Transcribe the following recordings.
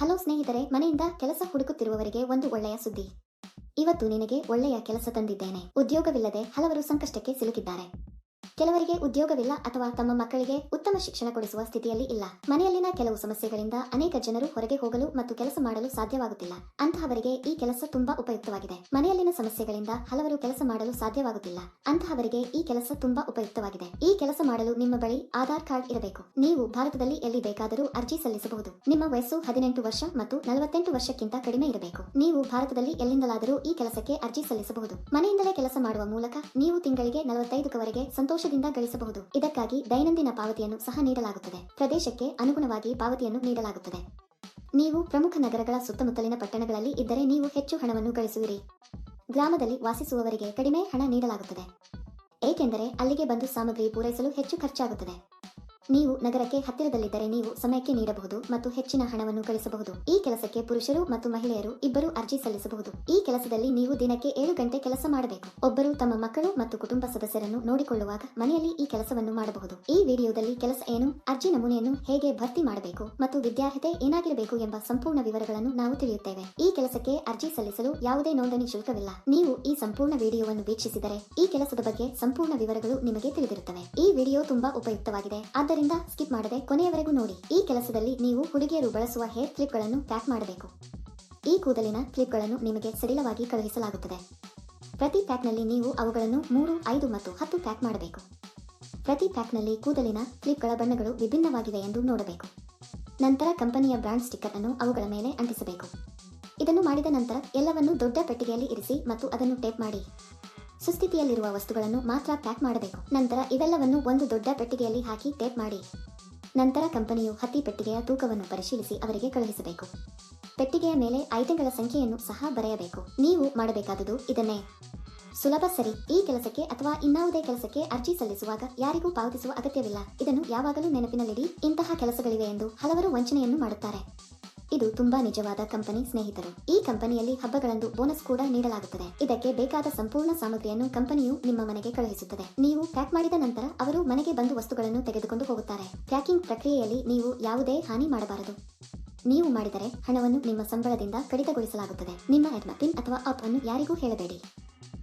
Hello ಸ್ನೇಹಿತರೆ, ಮನೆಯಿಂದ ಕೆಲಸ ಹುಡುಕುತ್ತಿರುವವರಿಗೆ ಒಂದು ಒಳ್ಳೆಯ ಸುದ್ದಿ. ಇವತ್ತು ನಿನಗೆ ಒಳ್ಳೆಯ ಕೆಲಸ ತಂದಿದ್ದೇನೆ. ಉದ್ಯೋಗವಿಲ್ಲದೆ ಹಲವರು ಸಂಕಷ್ಟಕ್ಕೆ ಸಿಲುಕಿದ್ದಾರೆ. ಕೆಲವರಿಗೆ ಉದ್ಯೋಗವಿಲ್ಲ ಅಥವಾ ತಮ್ಮ ಮಕ್ಕಳಿಗೆ ಉತ್ತಮ ಶಿಕ್ಷಣ ಕೊಡಿಸುವ ಸ್ಥಿತಿಯಲ್ಲಿ ಇಲ್ಲ. ಮನೆಯಲ್ಲಿನ ಕೆಲವು ಸಮಸ್ಯೆಗಳಿಂದ ಅನೇಕ ಜನರು ಹೊರಗೆ ಹೋಗಲು ಮತ್ತು ಕೆಲಸ ಮಾಡಲು ಸಾಧ್ಯವಾಗುತ್ತಿಲ್ಲ. ಅಂತಹವರಿಗೆ ಈ ಕೆಲಸ ತುಂಬಾ ಉಪಯುಕ್ತವಾಗಿದೆ. ಮನೆಯಲ್ಲಿನ ಸಮಸ್ಯೆಗಳಿಂದ ಹಲವರು ಕೆಲಸ ಮಾಡಲು ಸಾಧ್ಯವಾಗುತ್ತಿಲ್ಲ. ಅಂತಹವರಿಗೆ ಈ ಕೆಲಸ ತುಂಬಾ ಉಪಯುಕ್ತವಾಗಿದೆ. ಈ ಕೆಲಸ ಮಾಡಲು ನಿಮ್ಮ ಬಳಿ ಆಧಾರ್ ಕಾರ್ಡ್ ಇರಬೇಕು. ನೀವು ಭಾರತದಲ್ಲಿ ಎಲ್ಲಿ ಬೇಕಾದರೂ ಅರ್ಜಿ ಸಲ್ಲಿಸಬಹುದು. ನಿಮ್ಮ ವಯಸ್ಸು ಹದಿನೆಂಟು ವರ್ಷ ಮತ್ತು ನಲವತ್ತೆಂಟು ವರ್ಷಕ್ಕಿಂತ ಕಡಿಮೆ ಇರಬೇಕು. ನೀವು ಭಾರತದಲ್ಲಿ ಎಲ್ಲಿಂದಲಾದರೂ ಈ ಕೆಲಸಕ್ಕೆ ಅರ್ಜಿ ಸಲ್ಲಿಸಬಹುದು. ಮನೆಯಿಂದಲೇ ಕೆಲಸ ಮಾಡುವ ಮೂಲಕ ನೀವು ತಿಂಗಳಿಗೆ ನಲವತ್ತೈದರವರೆಗೆ ಸಂತೋಷದಿಂದ ಗಳಿಸಬಹುದು. ಇದಕ್ಕಾಗಿ ದೈನಂದಿನ ಪಾವತಿಯನ್ನು ಸಹ ನೀಡಲಾಗುತ್ತದೆ. ಪ್ರದೇಶಕ್ಕೆ ಅನುಗುಣವಾಗಿ ಪಾವತಿಯನ್ನು ನೀಡಲಾಗುತ್ತದೆ. ನೀವು ಪ್ರಮುಖ ನಗರಗಳ ಸುತ್ತಮುತ್ತಲಿನ ಪಟ್ಟಣಗಳಲ್ಲಿ ಇದ್ದರೆ ನೀವು ಹೆಚ್ಚು ಹಣವನ್ನು ಗಳಿಸುವಿರಿ. ಗ್ರಾಮದಲ್ಲಿ ವಾಸಿಸುವವರಿಗೆ ಕಡಿಮೆ ಹಣ ನೀಡಲಾಗುತ್ತದೆ. ಏಕೆಂದರೆ ಅಲ್ಲಿಗೆ ಬಂದು ಸಾಮಗ್ರಿ ಪೂರೈಸಲು ಹೆಚ್ಚು ಖರ್ಚಾಗುತ್ತದೆ. ನೀವು ನಗರಕ್ಕೆ ಹತ್ತಿರದಲ್ಲಿದ್ದರೆ ನೀವು ಸಮಯಕ್ಕೆ ನೀಡಬಹುದು ಮತ್ತು ಹೆಚ್ಚಿನ ಹಣವನ್ನು ಗಳಿಸಬಹುದು. ಈ ಕೆಲಸಕ್ಕೆ ಪುರುಷರು ಮತ್ತು ಮಹಿಳೆಯರು ಇಬ್ಬರು ಅರ್ಜಿ ಸಲ್ಲಿಸಬಹುದು. ಈ ಕೆಲಸದಲ್ಲಿ ನೀವು ದಿನಕ್ಕೆ ಏಳು ಗಂಟೆ ಕೆಲಸ ಮಾಡಬೇಕು. ಒಬ್ಬರು ತಮ್ಮ ಮಕ್ಕಳು ಮತ್ತು ಕುಟುಂಬ ಸದಸ್ಯರನ್ನು ನೋಡಿಕೊಳ್ಳುವಾಗ ಮನೆಯಲ್ಲಿ ಈ ಕೆಲಸವನ್ನು ಮಾಡಬಹುದು. ಈ ವಿಡಿಯೋದಲ್ಲಿ ಕೆಲಸ ಏನು, ಅರ್ಜಿ ನಮೂನೆಯನ್ನು ಹೇಗೆ ಭರ್ತಿ ಮಾಡಬೇಕು ಮತ್ತು ವಿದ್ಯಾರ್ಹತೆ ಏನಾಗಿರಬೇಕು ಎಂಬ ಸಂಪೂರ್ಣ ವಿವರಗಳನ್ನು ನಾವು ತಿಳಿಯುತ್ತೇವೆ. ಈ ಕೆಲಸಕ್ಕೆ ಅರ್ಜಿ ಸಲ್ಲಿಸಲು ಯಾವುದೇ ನೋಂದಣಿ ಶುಲ್ಕವಿಲ್ಲ. ನೀವು ಈ ಸಂಪೂರ್ಣ ವಿಡಿಯೋವನ್ನು ವೀಕ್ಷಿಸಿದರೆ ಈ ಕೆಲಸದ ಬಗ್ಗೆ ಸಂಪೂರ್ಣ ವಿವರಗಳು ನಿಮಗೆ ತಿಳಿದಿರುತ್ತವೆ. ಈ ವಿಡಿಯೋ ತುಂಬಾ ಉಪಯುಕ್ತವಾಗಿದೆ. ಆದ್ದರಿಂದ ಸ್ಕಿಪ್ ಮಾಡದೆ ಕೊನೆಯವರೆಗೂ ನೋಡಿ. ಈ ಕೆಲಸದಲ್ಲಿ ನೀವು ಹುಡುಗಿಯರು ಬಳಸುವ ಹೇರ್ ಕ್ಲಿಪ್ಗಳನ್ನು ಪ್ಯಾಕ್ ಮಾಡಬೇಕು. ಈ ಕೂದಲಿನ ಕ್ಲಿಪ್ಗಳನ್ನು ನಿಮಗೆ ಸಡಿಲವಾಗಿ ಕಳುಹಿಸಲಾಗುತ್ತದೆ. ಪ್ರತಿ ಪ್ಯಾಕ್ನಲ್ಲಿ ನೀವು ಅವುಗಳನ್ನು ಮೂರು, ಐದು ಮತ್ತು ಹತ್ತು ಪ್ಯಾಕ್ ಮಾಡಬೇಕು. ಪ್ರತಿ ಪ್ಯಾಕ್ನಲ್ಲಿ ಕೂದಲಿನ ಕ್ಲಿಪ್ಗಳ ಬಣ್ಣಗಳು ವಿಭಿನ್ನವಾಗಿವೆ ಎಂದು ನೋಡಬೇಕು. ನಂತರ ಕಂಪನಿಯ ಬ್ರಾಂಡ್ ಸ್ಟಿಕ್ಕರ್ ಅನ್ನು ಅವುಗಳ ಮೇಲೆ ಅಂಟಿಸಬೇಕು. ಇದನ್ನು ಮಾಡಿದ ನಂತರ ಎಲ್ಲವನ್ನು ದೊಡ್ಡ ಪೆಟ್ಟಿಗೆಯಲ್ಲಿ ಇರಿಸಿ ಮತ್ತು ಅದನ್ನು ಟೇಪ್ ಮಾಡಿ. ಸುಸ್ಥಿತಿಯಲ್ಲಿರುವ ವಸ್ತುಗಳನ್ನು ಮಾತ್ರ ಪ್ಯಾಕ್ ಮಾಡಬೇಕು. ನಂತರ ಇವೆಲ್ಲವನ್ನು ಒಂದು ದೊಡ್ಡ ಪೆಟ್ಟಿಗೆಯಲ್ಲಿ ಹಾಕಿ ಟೇಪ್ ಮಾಡಿ. ನಂತರ ಕಂಪನಿಯು ಹತ್ತಿ ಪೆಟ್ಟಿಗೆಯ ತೂಕವನ್ನು ಪರಿಶೀಲಿಸಿ ಅವರಿಗೆ ಕಳುಹಿಸಬೇಕು. ಪೆಟ್ಟಿಗೆಯ ಮೇಲೆ ಐಟಂಗಳ ಸಂಖ್ಯೆಯನ್ನು ಸಹ ಬರೆಯಬೇಕು. ನೀವು ಮಾಡಬೇಕಾದುದು ಇದನ್ನೇ. ಸುಲಭ ಸರಿ. ಈ ಕೆಲಸಕ್ಕೆ ಅಥವಾ ಇನ್ನಾವುದೇ ಕೆಲಸಕ್ಕೆ ಅರ್ಜಿ ಸಲ್ಲಿಸುವಾಗ ಯಾರಿಗೂ ಪಾವತಿಸುವ ಅಗತ್ಯವಿಲ್ಲ. ಇದನ್ನು ಯಾವಾಗಲೂ ನೆನಪಿನಲ್ಲಿಡಿ. ಇಂತಹ ಕೆಲಸಗಳಿವೆ ಎಂದು ಹಲವರು ವಂಚನೆಯನ್ನು ಮಾಡುತ್ತಾರೆ. ಇದು ತುಂಬಾ ನಿಜವಾದ ಕಂಪನಿ ಸ್ನೇಹಿತರು. ಈ ಕಂಪನಿಯಲ್ಲಿ ಹಬ್ಬಗಳಂದು ಬೋನಸ್ ಕೂಡ ನೀಡಲಾಗುತ್ತದೆ. ಇದಕ್ಕೆ ಬೇಕಾದ ಸಂಪೂರ್ಣ ಸಾಮಗ್ರಿಯನ್ನು ಕಂಪನಿಯು ನಿಮ್ಮ ಮನೆಗೆ ಕಳುಹಿಸುತ್ತದೆ. ನೀವು ಪ್ಯಾಕ್ ಮಾಡಿದ ನಂತರ ಅವರು ಮನೆಗೆ ಬಂದು ವಸ್ತುಗಳನ್ನು ತೆಗೆದುಕೊಂಡು ಹೋಗುತ್ತಾರೆ. ಪ್ಯಾಕಿಂಗ್ ಪ್ರಕ್ರಿಯೆಯಲ್ಲಿ ನೀವು ಯಾವುದೇ ಹಾನಿ ಮಾಡಬಾರದು. ನೀವು ಮಾಡಿದರೆ ಹಣವನ್ನು ನಿಮ್ಮ ಸಂಬಳದಿಂದ ಕಡಿತಗೊಳಿಸಲಾಗುತ್ತದೆ. ನಿಮ್ಮ ಪಿನ್ ಅಥವಾ ಅಪ್ ಅನ್ನು ಯಾರಿಗೂ ಹೇಳಬೇಡಿ.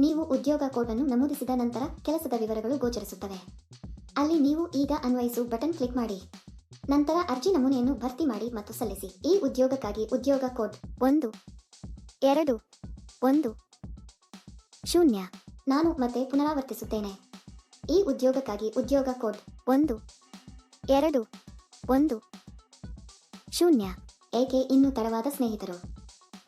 ನೀವು ಉದ್ಯೋಗ ಕೋಡ್ ಅನ್ನು ನಮೂದಿಸಿದ ನಂತರ ಕೆಲಸದ ವಿವರಗಳು ಗೋಚರಿಸುತ್ತವೆ. ಅಲ್ಲಿ ನೀವು ಈಗ ಅನ್ವಯಿಸು ಬಟನ್ ಕ್ಲಿಕ್ ಮಾಡಿ. ನಂತರ ಅರ್ಜಿ ನಮೂನೆಯನ್ನು ಭರ್ತಿ ಮಾಡಿ ಮತ್ತು ಸಲ್ಲಿಸಿ. ಈ ಉದ್ಯೋಗಕ್ಕಾಗಿ ಉದ್ಯೋಗ ಕೋಡ್ ಒಂದು, ಎರಡು, ಒಂದು, ಶೂನ್ಯ. ನಾನು ಮತ್ತೆ ಪುನರಾವರ್ತಿಸುತ್ತೇನೆ. ಈ ಉದ್ಯೋಗಕ್ಕಾಗಿ ಉದ್ಯೋಗ ಕೋಡ್ ಒಂದು, ಎರಡು, ಒಂದು, ಶೂನ್ಯ. ಏಕೆ ಇನ್ನೂ ತಡವಾದ ಸ್ನೇಹಿತರು?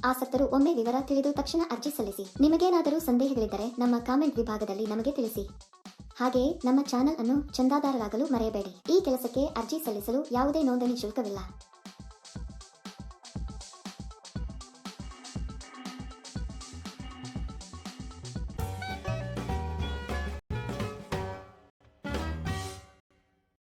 ಆಸಕ್ತರು ಒಮ್ಮೆ ವಿವರ ತಿಳಿದು ತಕ್ಷಣ ಅರ್ಜಿ ಸಲ್ಲಿಸಿ. ನಿಮಗೇನಾದರೂ ಸಂದೇಹಗಳಿದ್ದರೆ ನಮ್ಮ ಕಾಮೆಂಟ್ ವಿಭಾಗದಲ್ಲಿ ನಮಗೆ ತಿಳಿಸಿ. ಹಾಗೆಯೇ ನಮ್ಮ ಚಾನೆಲ್ ಅನ್ನು ಚಂದಾದಾರರಾಗಲು ಮರೆಯಬೇಡಿ. ಈ ಕೆಲಸಕ್ಕೆ ಅರ್ಜಿ ಸಲ್ಲಿಸಲು ಯಾವುದೇ ನೋಂದಣಿ ಶುಲ್ಕವಿಲ್ಲ.